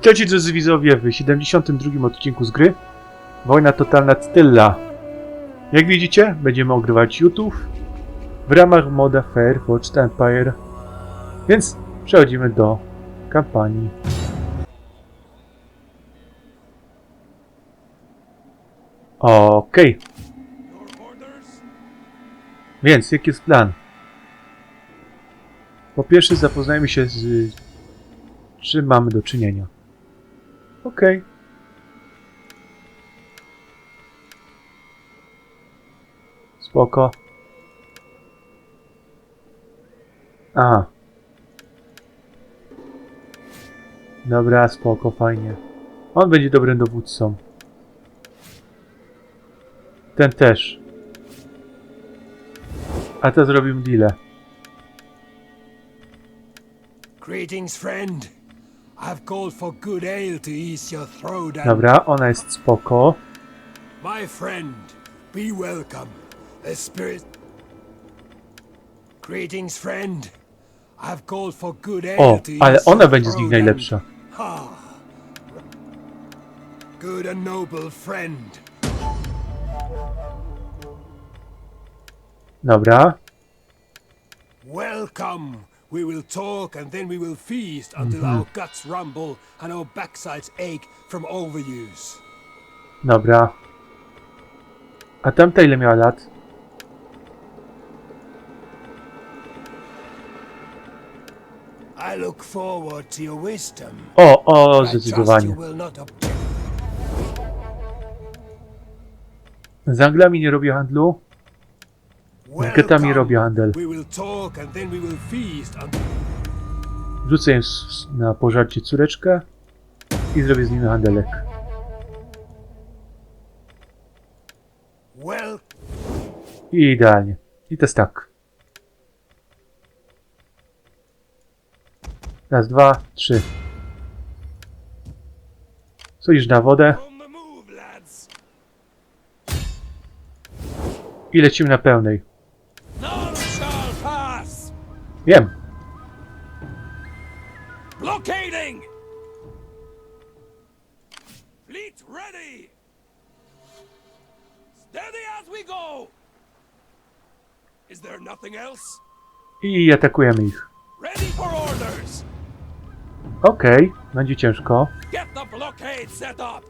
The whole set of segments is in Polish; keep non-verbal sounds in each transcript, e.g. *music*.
Witajcie drodzy widzowie w 72 odcinku z gry Wojna Totalna Tylla. Jak widzicie, będziemy ogrywać YouTube w ramach moda Fireforged Empire. Więc przechodzimy do kampanii. Okej. Więc jaki jest plan? Po pierwsze zapoznajmy się z czym mamy do czynienia. Okej. Spoko. Aha. Dobra, spoko, fajnie. On będzie dobrym dowódcą. Ten też. A to zrobimy deal. Greetings, friend. I've called for good ale to ease your throat and Dobra, ona jest spoko. my friend, be welcome. The spirit. Greetings, friend. I've called for good ale O, to ale ease ona your będzie z nich najlepsza. Ha. Good and noble friend. Dobra. Welcome. We will talk and then we will feast until our guts rumble and our backsides ache from overuse. Dobra. A tamta ile miała lat? I look forward to your wisdom. O, o, I trust you zdecydowanie. will not object. Z Anglami nie robię handlu. Z getami Welcome. robię handel. We will talk and then we will feast until Rzucę im na pożarcie córeczkę i zrobię z nimi handelek. I idealnie. I to jest tak. Raz, dwa, trzy. Stoisz na wodę i lecimy na pełnej. Wiem. Blockading. Fleet ready. Steady as we go. Is there nothing else? I atakujemy ich. Ready for orders. Okej, będzie ciężko. Get the blockade set up.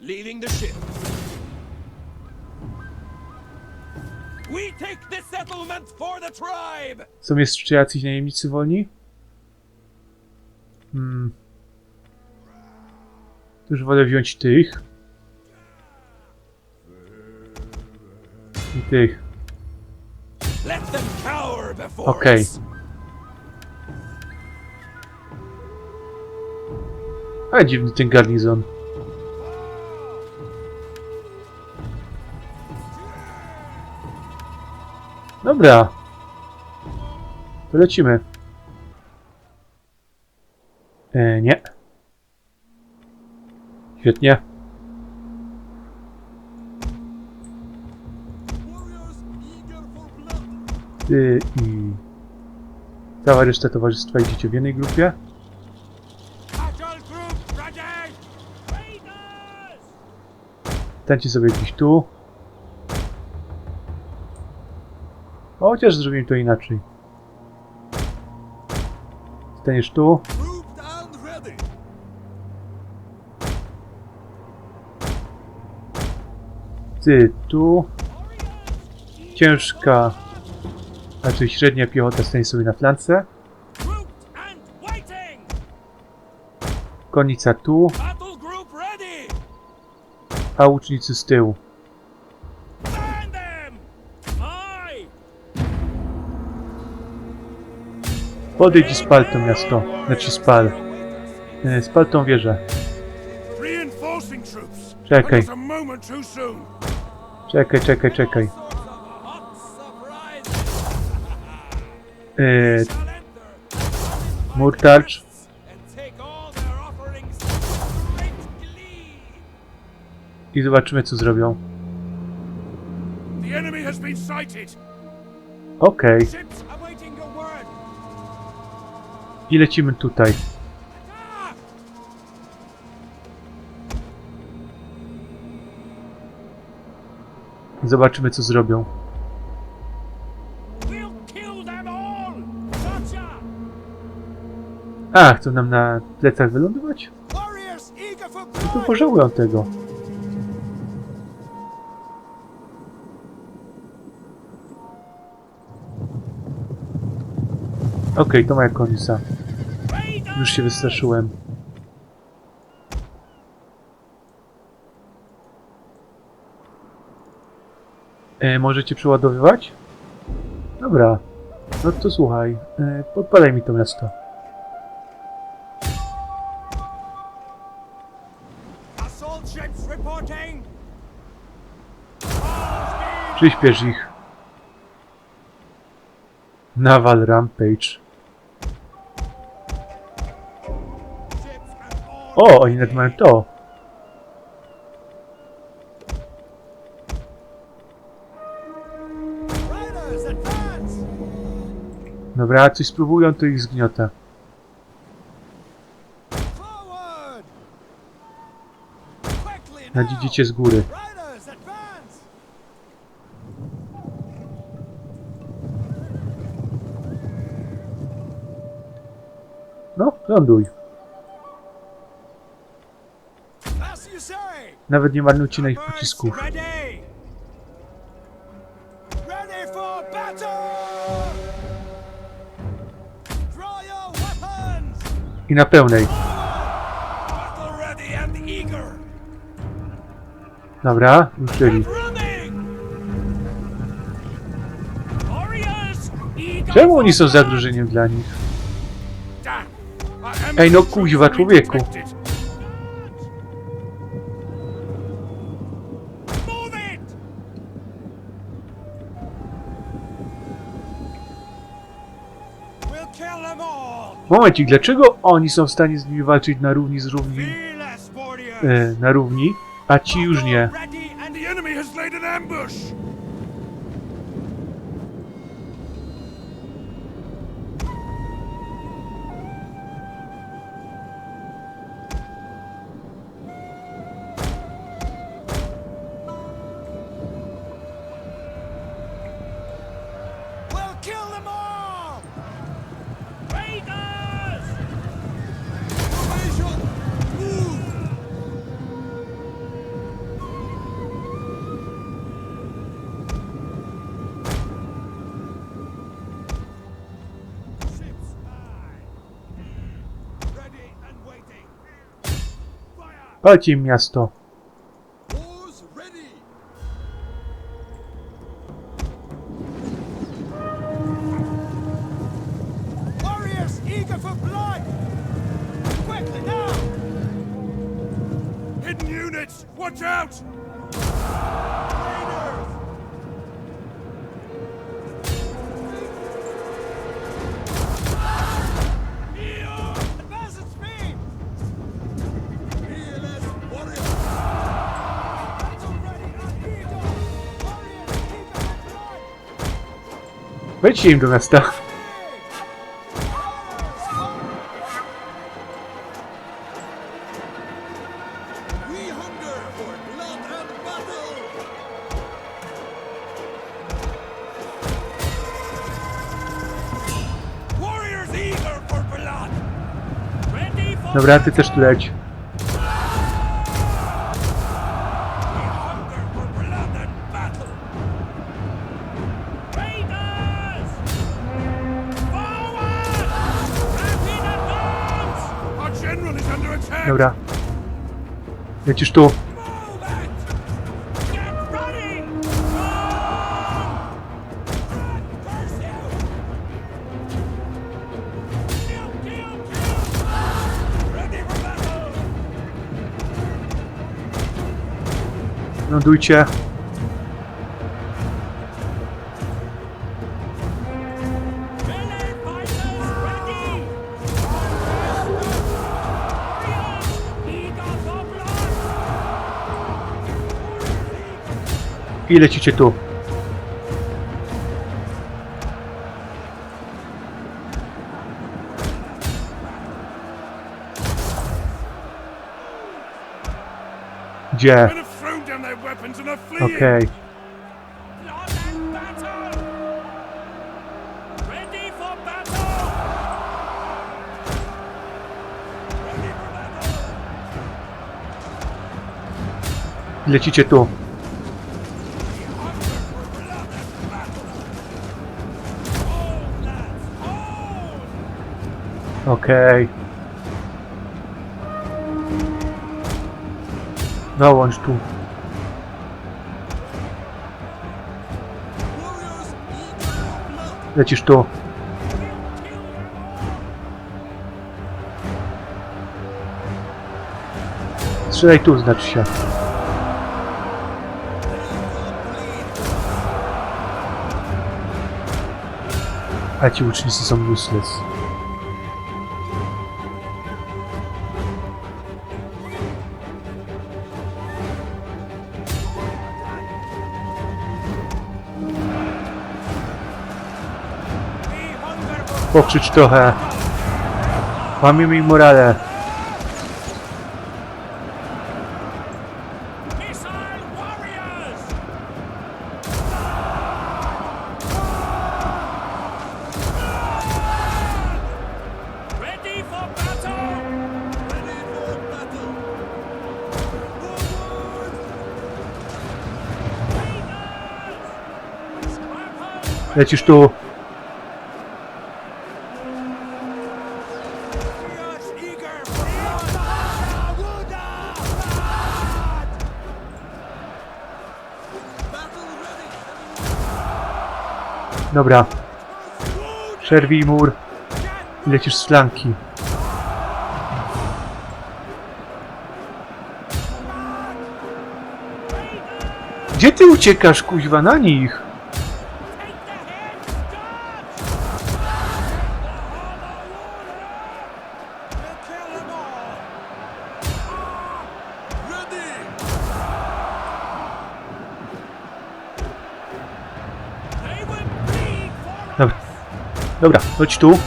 Leaving the ship. Są jeszcze jacyś najemnicy wolni? Hmm. To już wolę wziąć tych. I tych. Before Okay. Ale dziwny ten garnizon. Dobra. To lecimy. E, nie. Świetnie. Ty i cała reszta towarzystwa idziecie w jednej grupie. Stańcie sobie gdzieś tu. Chociaż zrobimy to inaczej. Staniesz tu. Ty tu. Ciężka, znaczy średnia piechota stanie sobie na flance. Konnica tu, a łucznicy z tyłu. Podejdź i spal to miasto. Znaczy spal. E, Spal tą wieżę. Czekaj. Czekaj, czekaj, czekaj. Enter. mur tarcz. I zobaczymy co zrobią. Okej. Word. I lecimy tutaj. Zobaczymy, co zrobią. A, chcą nam na plecach wylądować? No to pożałują tego. Okej, to moja. Raiders! Już się wystraszyłem. E, możecie przeładowywać? Dobra. No to słuchaj. E, podpalaj mi to miasto. Przyśpiesz ich. Naval Rampage. O, oni nawet mają to. Dobra, coś spróbują, to ich zgniota. Nadzidziecie z góry. No, ląduj. Nawet nie marnujcie na ich pocisków. I na pełnej. Dobra, ruszyli. Czemu oni są zagrożeniem dla nich? Ej, no kuźwa, człowieku. Momencik, dlaczego oni są w stanie z nimi walczyć na równi z równi, e, na równi, a ci już nie? Im miasto. Blood! Ready for Dobra, ty też leć. Lecisz tu. Move i lecicie tu. Gdzie? Okej. Okay. Lecicie tu. Okej. Dołącz tu. Lecisz tu. Strzelaj tu, znaczy się. A ci łucznicy są useless. Battle! Ready for battle! Forward! Lecisz tu. Dobra. Przerwij mur. Lecisz z flanki. Gdzie ty uciekasz, kuźwa, na nich? Dobra, chodź tu.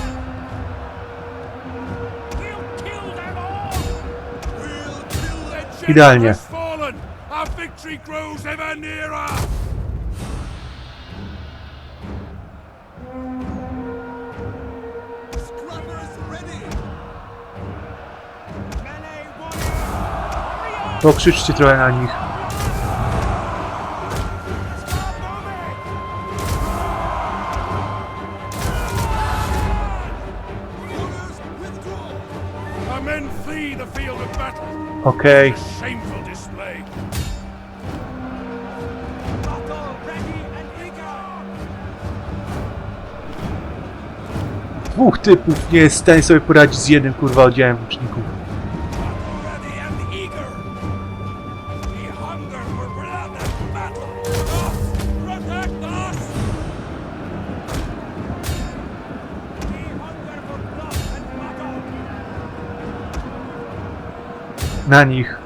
Idealnie. Pokrzyczcie trochę na nich. Okej. Dwóch typów nie jest w stanie sobie poradzić z jednym kurwa oddziałem łuczników. Na nich.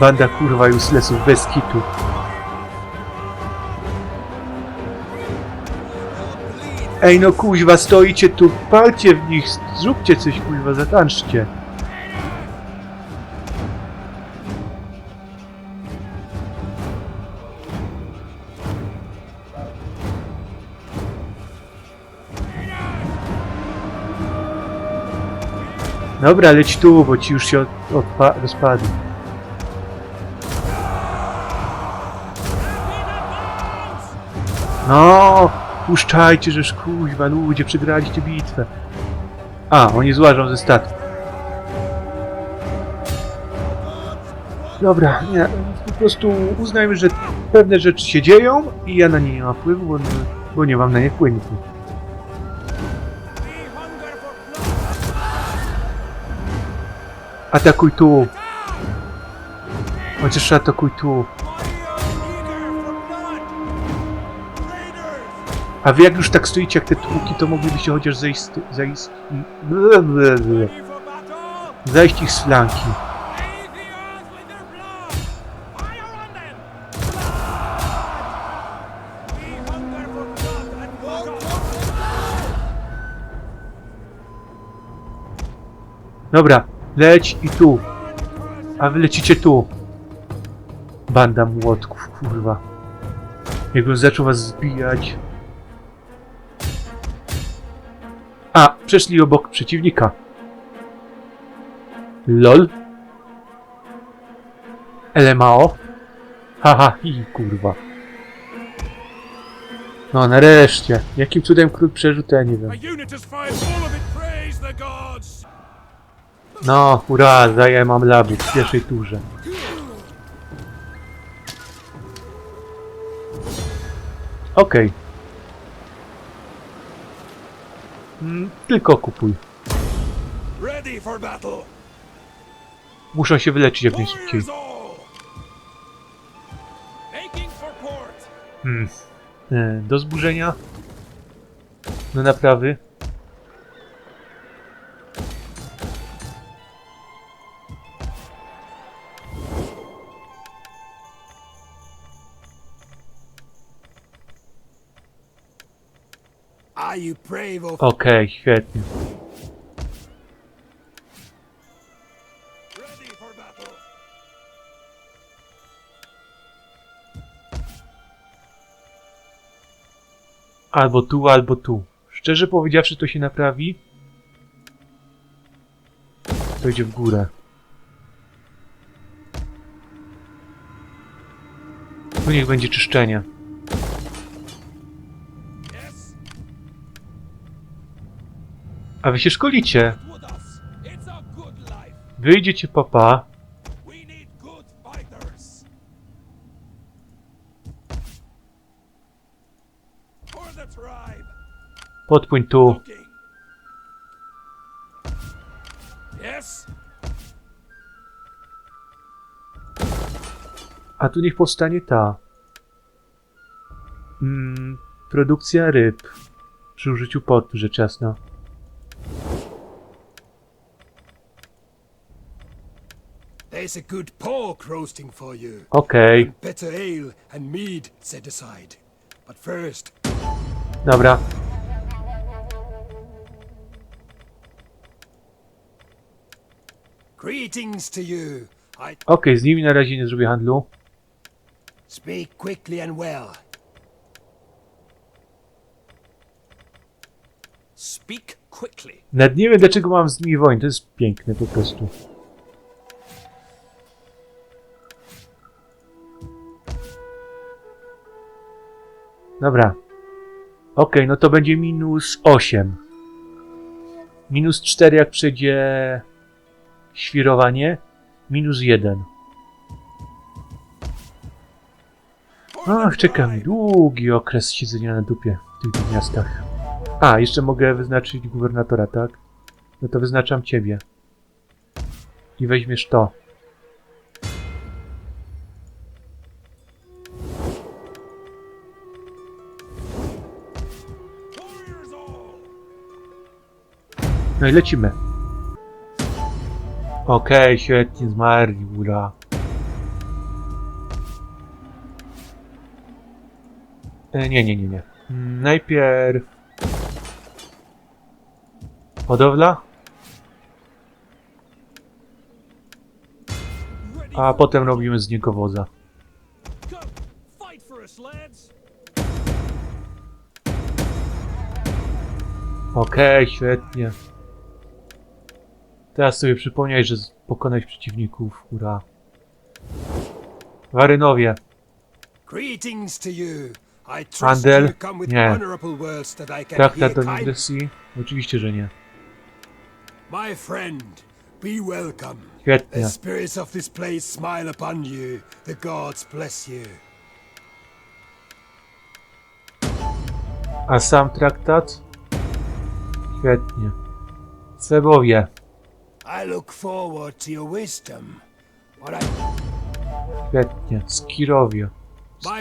Banda kurwa uselessów bez kitu. Ej no kuźwa, stoicie tu, palcie w nich, zróbcie coś kuźwa, zatańczcie. Dobra, leć tu, bo ci już się rozpadli. No, puszczajcie, żeż kuźwa, ludzie, przegraliście bitwę. A, oni złażą ze statku. Dobra, nie, po prostu uznajmy, że pewne rzeczy się dzieją i ja na nie nie mam wpływu, bo, bo nie mam na nie wpływu. Atakuj tu! Chociaż atakuj tu. A wy jak już tak stoicie jak te tłuki, to moglibyście chociaż zejść, zejść, zejść ich z flanki. Dobra, leć i tu. A wy lecicie tu. Banda młotków, kurwa. Jakbym zaczął was zbijać. A, przeszli obok przeciwnika. LOL. LMAO. Haha, i kurwa. No nareszcie. Jakim cudem król przeżył, to ja nie wiem. No, hurra, daję mam laby w pierwszej turze. Okej. Mm, tylko kupuj. Muszą się wyleczyć jak najszybciej. Hmm. E, do zburzenia. Do naprawy. Okej, świetnie. For battle. Albo tu, albo tu. Szczerze powiedziawszy, to się naprawi. To idzie w górę. Tu niech będzie czyszczenie. A wy się szkolicie. Wyjdziecie papa. Podpłyń tu. A tu niech powstanie ta. Mm, produkcja ryb. Przy użyciu portu, rzecz jasna. There's a good pork roasting for you. Okej, Better ale and mead set aside. But first, dobra. greetings to you. I Okej, z nimi na razie nie zrobię handlu. speak quickly and well. Speak quickly. Nawet nie wiem dlaczego mam z nimi wojnę, to jest piękne po prostu. Dobra. Okej, no to będzie minus 8. Minus 4 jak przejdzie świrowanie. Minus 1. Ach, czeka mi długi okres siedzenia na dupie w tych miastach. A, jeszcze mogę wyznaczyć gubernatora, tak? No to wyznaczam ciebie. I weźmiesz to. No i lecimy. Okej, świetnie, zmarli, ura. E, nie, nie, nie, nie. Najpierw... Hodowla, a potem robimy z niego lads. Okej, świetnie. Teraz sobie przypomniaj, że pokonać przeciwników, ura. Warynowie. Greetings to you. I trust Handel? Nie. Traktat do Nigresji? Oczywiście, że nie. My friend, be welcome. Świetnie. The spirits of this place smile upon you. The gods bless you. A sam traktat? Świetnie. Sebowie. I look forward to your wisdom. What I, Świetnie. Skirowie.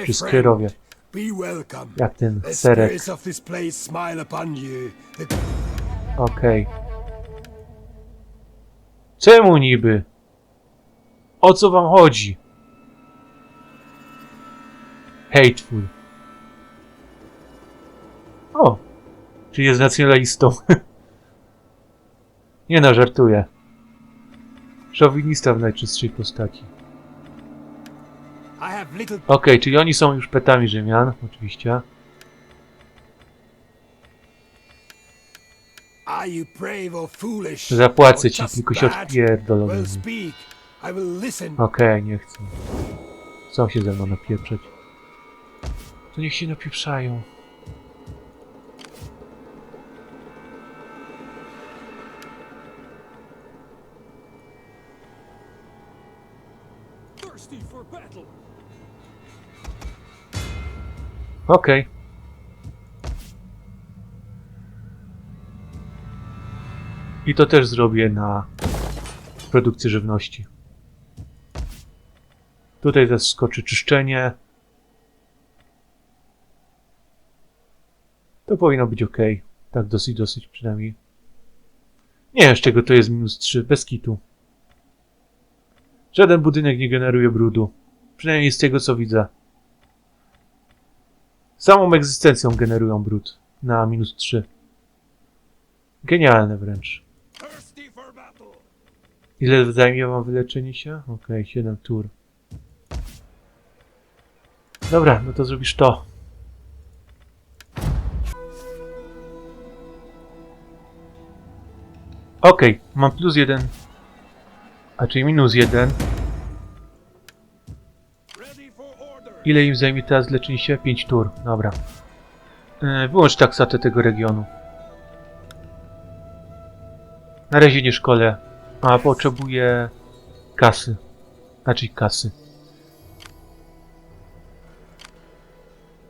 Czy Skirowie. be welcome. Jak ten serek. Okej. Czemu niby? O co wam chodzi? Hateful. O! Czy jest nacjonalistą? *laughs* Nie no, żartuję. Szowinista w najczystszej postaci. Okej, czyli oni są już petami Rzymian, oczywiście. Zapłacę ci, tylko się listen. Okej, nie chcę. Chcą się ze mną napieprzeć. To niech się napieprzają. Okej. I to też zrobię na produkcję żywności. Tutaj zaskoczy czyszczenie. To powinno być ok. Tak dosyć, dosyć przynajmniej. Nie z czego to jest minus 3, bez kitu. Żaden budynek nie generuje brudu. Przynajmniej z tego co widzę. Samą egzystencją generują brud na minus 3. Genialne wręcz. Ile zajmie wam wyleczenie się? Okej, 7 tur. Dobra, no to zrobisz to. Okej, mam plus 1. A czyli minus 1. Ready for order. Ile im zajmie teraz leczenie się? 5 tur. Dobra. Yy, wyłącz taksatę tego regionu. Na razie nie szkole. A potrzebuję kasy. Znaczy kasy.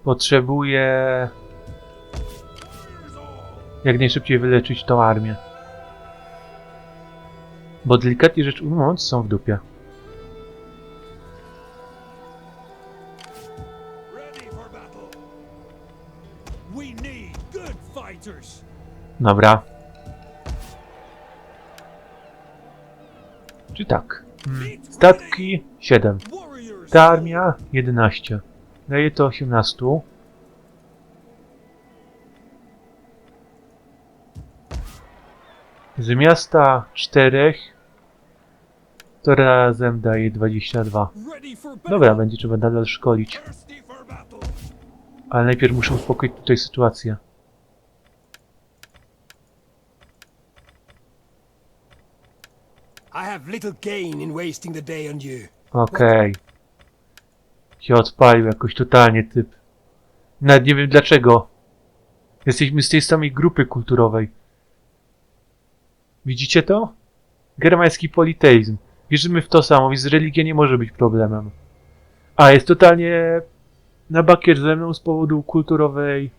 Potrzebuję jak najszybciej wyleczyć tą armię. Bo delikatnie rzecz ujmując są w dupie. Dobra. Czy tak? Statki 7. Warriors. Ta armia 11. Daje to 18. Z miasta 4 to razem daje 22. Ready for battle. Dobra, będzie trzeba nadal szkolić, ale najpierw muszę uspokoić tutaj sytuację. Okej. Się odpalił jakoś totalnie typ. Nawet nie wiem dlaczego. Jesteśmy z tej samej grupy kulturowej. Widzicie to? Germański politeizm. Wierzymy w to samo, więc religia nie może być problemem. A, jest totalnie na bakier ze mną z powodu kulturowej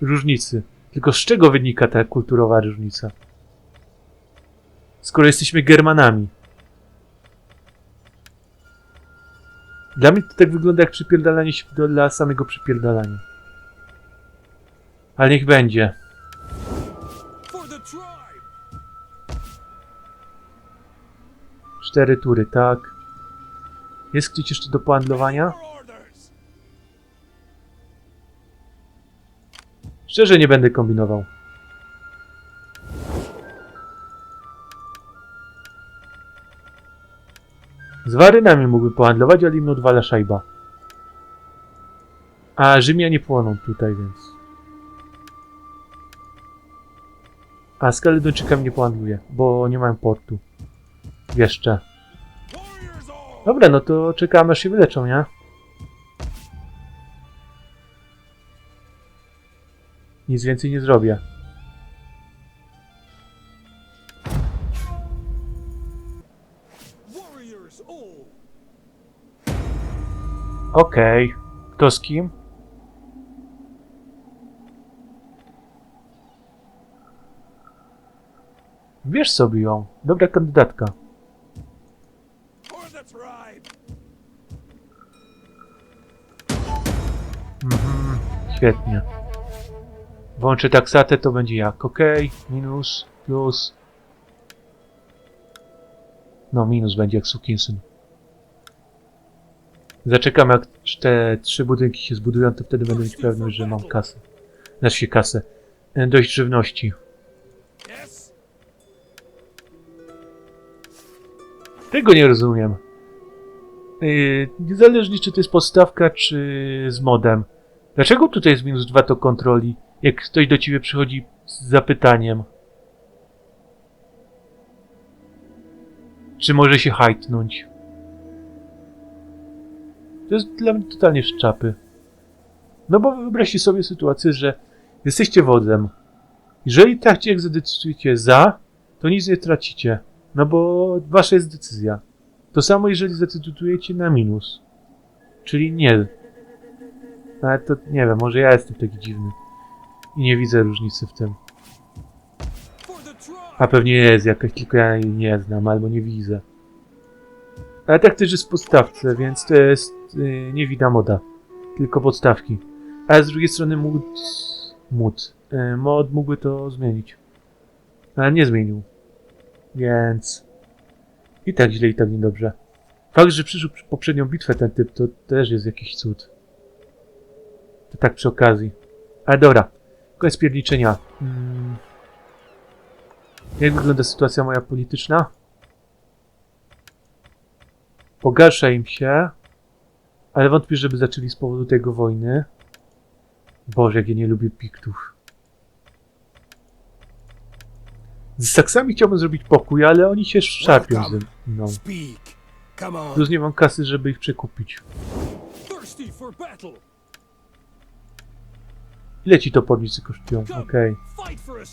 różnicy. Tylko z czego wynika ta kulturowa różnica? Skoro jesteśmy Germanami. Dla mnie to tak wygląda jak przypierdalanie się dla samego przypierdalania. Ale niech będzie. Cztery tury, tak. Jest ktoś jeszcze do pohandlowania? Szczerze nie będę kombinował. Z Warynami mógłbym pohandlować, ale im odwala szajba. A Rzymianie płoną tutaj, więc... A z Kaledończykami nie pohandluję, bo nie mają portu. Jeszcze. Dobra, no to czekamy aż się wyleczą, nie? Nic więcej nie zrobię. Okej. Kto z kim? Wiesz sobie ją. Dobra kandydatka. For the tribe. Mhm, świetnie. Włączę taksatę, to będzie jak? Ok, minus, plus. No, minus będzie jak sukinsyn. Zaczekam jak te trzy budynki się zbudują, to wtedy będę mieć pewność, że mam kasę. Znaczy kasę. E, Dość żywności. Tego nie rozumiem. Yy, niezależnie czy to jest podstawka, czy z modem. Dlaczego tutaj jest minus 2 do kontroli, jak ktoś do ciebie przychodzi z zapytaniem? Czy może się hajtnąć? To jest dla mnie totalnie szczapy. No bo wyobraźcie sobie sytuację, że jesteście wodzem. Jeżeli tak jak zadecydujecie za, to nic nie tracicie, no bo wasza jest decyzja. To samo jeżeli zdecydujecie na minus, czyli nie ale to nie wiem, może ja jestem taki dziwny. I nie widzę różnicy w tym. A pewnie jest jakaś, tylko ja jej nie znam albo nie widzę. Ale tak też jest w podstawce, więc to jest yy, nie widna moda. Tylko podstawki. Ale z drugiej strony mógł... Mód. Yy, mod mógłby to zmienić. Ale nie zmienił. Więc... I tak źle, i tak niedobrze. Fakt, że przyszł przy poprzednią bitwę ten typ, to też jest jakiś cud. To tak przy okazji. Ale dobra. Koniec pierniczenia. Mm. Jak wygląda sytuacja moja polityczna? Pogarsza im się, ale wątpię, żeby zaczęli z powodu tego wojny. Boże, jak ja nie lubię piktów. Z Saksami chciałbym zrobić pokój, ale oni się szarpią ze mną. Plus nie mam kasy, żeby ich przekupić. Thirsty for battle! Ile ci topornicy kosztują? Okej.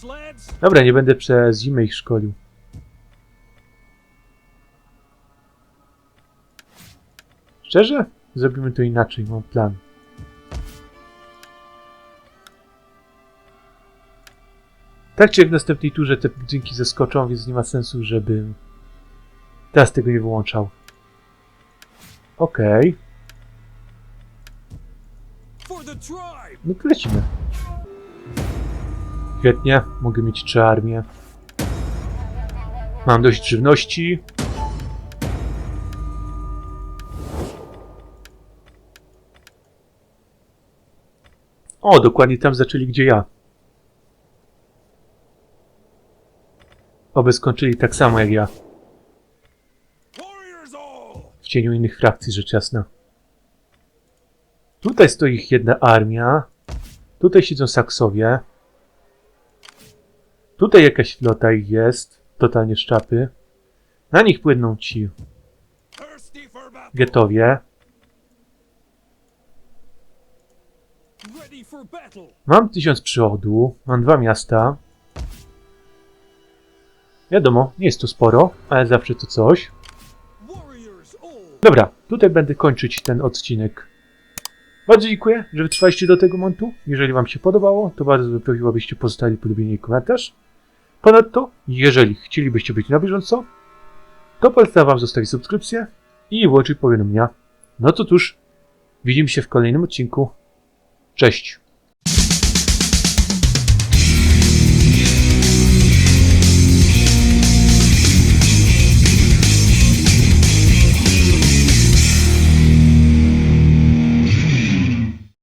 Lads! Dobra, nie będę przez zimę ich szkolił. Szczerze? Zrobimy to inaczej, mam plan. Tak czy jak w następnej turze te budynki zeskoczą, więc nie ma sensu, żebym teraz tego nie wyłączał. Okej, tribe! no to lecimy. Świetnie, mogę mieć trzy armie. Mam dość żywności. O, dokładnie tam zaczęli, gdzie ja. Oby skończyli tak samo jak ja, w cieniu innych frakcji, rzecz jasna. Tutaj stoi ich jedna armia. Tutaj siedzą Saksowie. Tutaj jakaś flota ich jest. Totalnie szczapy. Na nich płyną ci! Getowie. Mam tysiąc przychodu. Mam dwa miasta. Wiadomo, nie jest to sporo, ale zawsze to coś. Dobra, tutaj będę kończyć ten odcinek. Bardzo dziękuję, że wytrwaliście do tego momentu. Jeżeli Wam się podobało, to bardzo bym prosił, abyście pozostali polubienie i komentarz. Ponadto, jeżeli chcielibyście być na bieżąco, to polecam Wam zostawić subskrypcję i włączyć powiadomienia. No to cóż, widzimy się w kolejnym odcinku. Cześć!